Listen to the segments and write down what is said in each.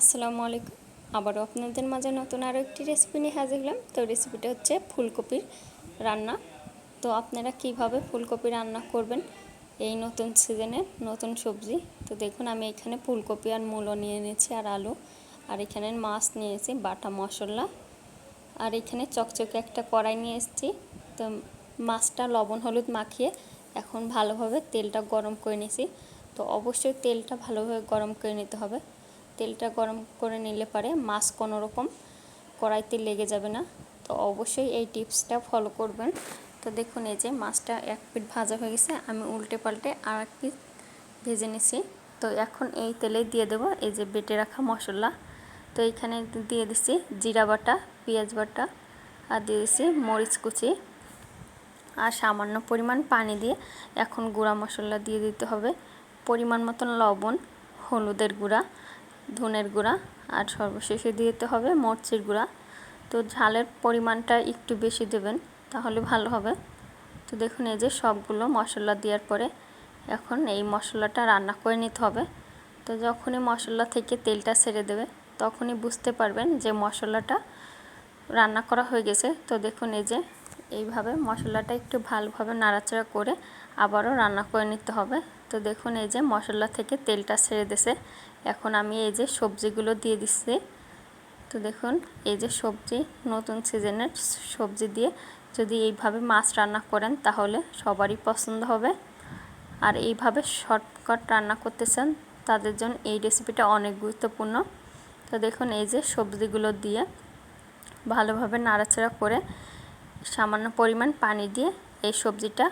আসসালামু আলাইকুম। আবারও আপনাদের মাঝে নতুন আরও একটি রেসিপি নিয়ে হাজির হলাম। তো রেসিপিটা হচ্ছে ফুলকপির রান্না। তো আপনারা কীভাবে ফুলকপি রান্না করবেন এই নতুন সিজনে নতুন সবজি? তো দেখুন, আমি এখানে ফুলকপি আর মূলো নিয়ে নিয়েছি আর আলু। আর এখানে মাছ নিয়েছি বাটা মশলা। আর এখানে চকচকে একটা কড়াই নিয়ে এসেছি। তো মাছটা লবণ, হলুদ মাখিয়ে এখন ভালোভাবে তেলটা গরম করে নিয়েছি। তো অবশ্যই তেলটা ভালোভাবে গরম করে নিতে হবে। তেলটা গরম করে নিলে পারে মাছ কোনো রকম কড়াইতে লেগে যাবে না। তো অবশ্যই এই টিপসটা ফলো করবেন। তো দেখুন, এই যে মাছটা এক পিঠ ভাজা হয়ে গেছে, আমি উল্টে পাল্টে আর এক পিঠ ভেজে নিছি। তো এখন এই তেলে দিয়ে দেবো এই যে বেটে রাখা মশলা। তো এইখানে দিয়ে দিছি জিরা বাটা, পেঁয়াজ বাটা, আর দিয়ে দিচ্ছি মরিচ কুচি। আর সামান্য পরিমাণ পানি দিয়ে এখন গুঁড়া মশলা দিয়ে দিতে হবে। পরিমাণ মতন লবণ, হলুদের গুঁড়া ধনের গুঁড়া আর সর্বশেষে দিতে হবে মরচির গুঁড়া। তো ঝালের পরিমাণটা একটু বেশি দেবেন, তাহলে ভালো হবে। তো দেখুন, এই যে সবগুলো মশলা দেওয়ার পরে এখন এই মশলাটা রান্না করে নিতে হবে। তো যখনই মশলা থেকে তেলটা ছেড়ে দেবে, তখনই বুঝতে পারবেন যে মশলাটা রান্না করা হয়ে গেছে। তো দেখুন, এই যে এইভাবে মশলাটা একটু ভালোভাবে নাড়াচাড়া করে আবারও রান্না করে নিতে হবে। তো দেখুন, এই যে মশলা থেকে তেলটা ছেড়ে দিছে এখন আমি এই যে সবজিগুলো দিয়ে দিচ্ছি। তো দেখুন, এই যে সবজি, নতুন সিজনের সবজি দিয়ে যদি এইভাবে মাছ রান্না করেন, তাহলে সবারই পছন্দ হবে। আর এইভাবে শর্টকাট রান্না করতে চান, তাদের জন্য এই রেসিপিটা অনেক গুরুত্বপূর্ণ। তো দেখুন, এই যে সবজিগুলো দিয়ে ভালোভাবে নাড়াচাড়া করে সামান্য পরিমাণ পানি দিয়ে এই সবজিটা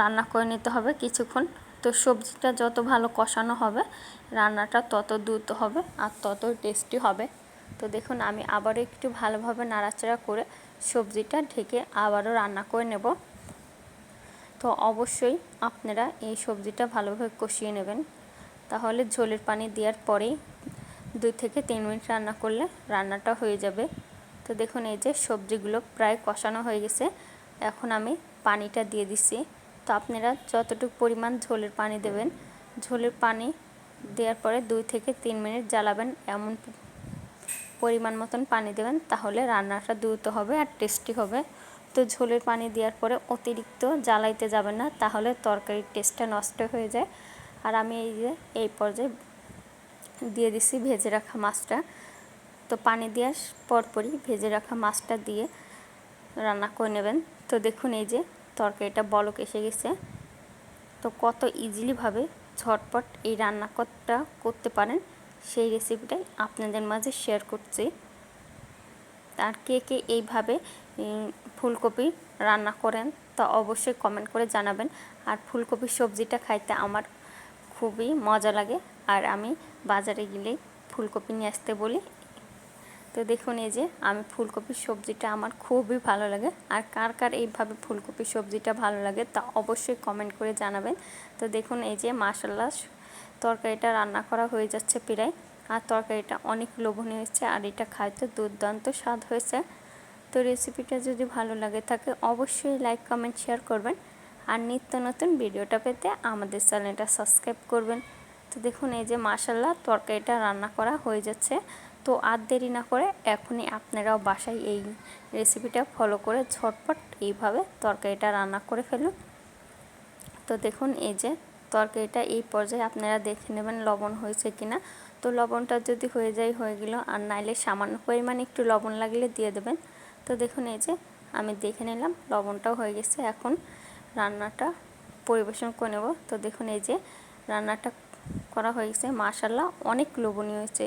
রান্না করে নিতে হবে কিছুক্ষণ। তো সবজিটা যত ভালো কষানো হবে, রান্নাটা তত দ্রুত হবে আর তত টেস্টি হবে। তো দেখুন, আমি আবারও একটু ভালোভাবে নাড়াচাড়া করে সবজিটা ঢেকে আবারও রান্না করে নেব। তো অবশ্যই আপনারা এই সবজিটা ভালোভাবে কষিয়ে নেবেন। তাহলে ঝোলের পানি দেওয়ার পরেই দুই থেকে তিন মিনিট রান্না করলে রান্নাটা হয়ে যাবে। তো দেখুন, এই যে সবজিগুলো প্রায় কষানো হয়ে গেছে। এখন আমি পানিটা দিয়ে দিচ্ছি তো আপনারা যতটুকু পরিমাণ ঝোলের পানি দেবেন, ঝোলের পানি দেওয়ার পরে দুই থেকে তিন মিনিট জ্বালাবেন, এমন পরিমাণ মতন পানি দেবেন, তাহলে রান্নাটা দ্রুত হবে আর টেস্টি হবে। তো ঝোলের পানি দেওয়ার পরে অতিরিক্ত জ্বালাইতে যাবেন না, তাহলে তরকারির টেস্টটা নষ্ট হয়ে যায়। আর আমি এই যে, এই পর্যায়ে দিয়ে দিছি ভেজে রাখা মাছটা। তো পানি দেওয়ার পরপরই ভেজে রাখা মাছটা দিয়ে রান্না করে নেবেন। তো দেখুন এই যে তরকারিটা বলক এসে গেছে। তো কত ইজিলিভাবে ঝটপট এই রান্নাটা করতে পারেন। সেই রেসিপিটাই আপনাদের মাঝে শেয়ার করছি। আর কে কে এইভাবে ফুলকপি রান্না করেন তা অবশ্যই কমেন্ট করে জানাবেন। আর ফুলকপির সবজিটা খাইতে আমার খুবই মজা লাগে। আর আমি বাজারে গেলে ফুলকপি নিয়ে আসতে বলি। তো দেখুন এই যে আমি ফুলকপির সবজিটা আমার খুবই ভালো লাগে। আর কার কার এইভাবে ফুলকপির সবজিটা ভালো লাগে তা অবশ্যই কমেন্ট করে জানাবেন। তো দেখুন এই যে মাসাল্লা তরকারিটা রান্না করা হয়ে যাচ্ছে প্রায়। আর তরকারিটা অনেক লোভনীয় হয়েছে আর এটা খাইতে দুর্দান্ত স্বাদ হয়েছে। তো রেসিপিটা যদি ভালো লাগে থাকে অবশ্যই লাইক কমেন্ট শেয়ার করবেন। আর নিত্য নতুন ভিডিওটা পেতে আমাদের চ্যানেলটা সাবস্ক্রাইব করবেন। তো দেখুন এই যে মাসাল্লাহ তরকারিটা রান্না করা হয়ে যাচ্ছে। তো আর দেরি না করে এখনই আপনারাও বাসায় এই রেসিপিটা ফলো করে ঝটপট এইভাবে তরকারিটা রান্না করে ফেলুন। তো দেখুন, এই যে তরকারিটা এই পর্যায়ে আপনারা দেখে নেবেন লবণ হয়েছে কিনা। তো লবণটা যদি হয়ে যায়, হয়ে গেল। আর নাইলে সামান্য পরিমাণে একটু লবণ লাগলে দিয়ে দেবেন। তো দেখুন, এই যে আমি দেখে নিলাম লবণটাও হয়ে গেছে। এখন রান্নাটা পরিবেশন করে নেব। তো দেখুন, এই যে রান্নাটা করা হয়ে গেছে। অনেক লোভনীয় হয়েছে।